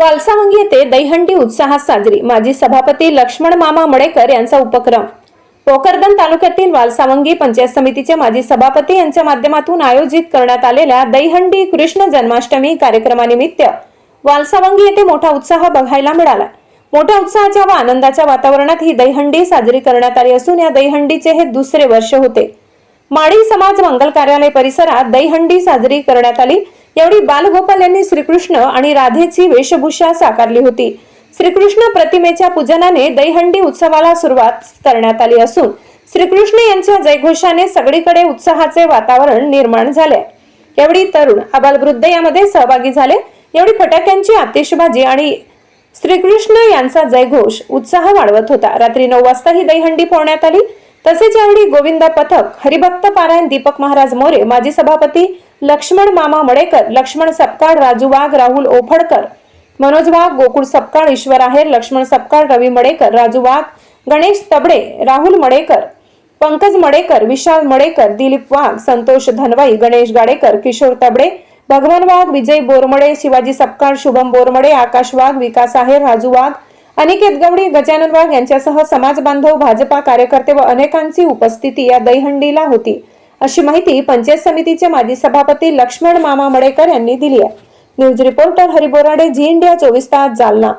वालसावंगी येथे दहीहंडी उत्साहात साजरी. माजी सभापती लक्ष्मण मामा मडेकर यांचा उपक्रम. भोकरदन तालुक्यातील वालसावंगी पंचायत समितीचे माजी सभापती यांच्या माध्यमातून आयोजित करण्यात आलेल्या दहीहंडी कृष्ण जन्माष्टमी कार्यक्रमानिमित्त वालसावंगी येथे मोठा उत्साह बघायला मिळाला. मोठ्या उत्साहाच्या व आनंदाच्या वातावरणात ही दहीहंडी साजरी करण्यात आली असून या दहीहंडीचे हे दुसरे वर्ष होते. माळी समाज मंगल कार्यालय परिसरात दहीहंडी साजरी करण्यात आली. यावेळी बालगोपाल यांनी श्रीकृष्ण आणि राधेची वेशभूषा साकारली होती. श्रीकृष्ण प्रतिमेच्या पूजनाने दहीहंडी उत्सवाला सुरुवात करण्यात आली असून श्रीकृष्ण यांच्या जयघोषाने सगळीकडे उत्साहाचे वातावरण निर्माण झाले. यावेळी तरुण आबालवृद्ध यामध्ये सहभागी झाले. यावेळी फटाक्यांची आतिषबाजी आणि श्रीकृष्ण यांचा जयघोष उत्साह वाढवत होता. रात्री नऊ वाजता ही दहीहंडी पोहण्यात आली. तसेच यावेळी गोविंदा पथक हरिभक्त पारायण दीपक महाराज मोरे माजी सभापती लक्ष्मण मामा मडेकर लक्ष्मण सपकाळ राजू वाघ राहुल ओफडकर मनोज वाघ गोकुळ सपकाळ ईश्वर आहेर लक्ष्मण सपकाळ रवी मडेकर राजू वाघ गणेश तबडे राहुल मडेकर पंकज मडेकर विशाल मडेकर दिलीप वाघ संतोष धनवाई गणेश गाडेकर किशोर तबडे भगवान वाघ विजय बोरमडे शिवाजी सपकाळ शुभम बोरमडे आकाश वाघ विकास आहेर राजू वाघ अनिकेत गवडी गजानन वाघ यांच्यासह समाज बांधव भाजपा कार्यकर्ते व अनेकांची उपस्थिती या दहीहंडीला होती. अशी माहिती पंचायत समितीचे माजी सभापती लक्ष्मण मामा मडेकर यांनी दिली आहे. News reporter Hariborade Zee India चोवीस तास जालना.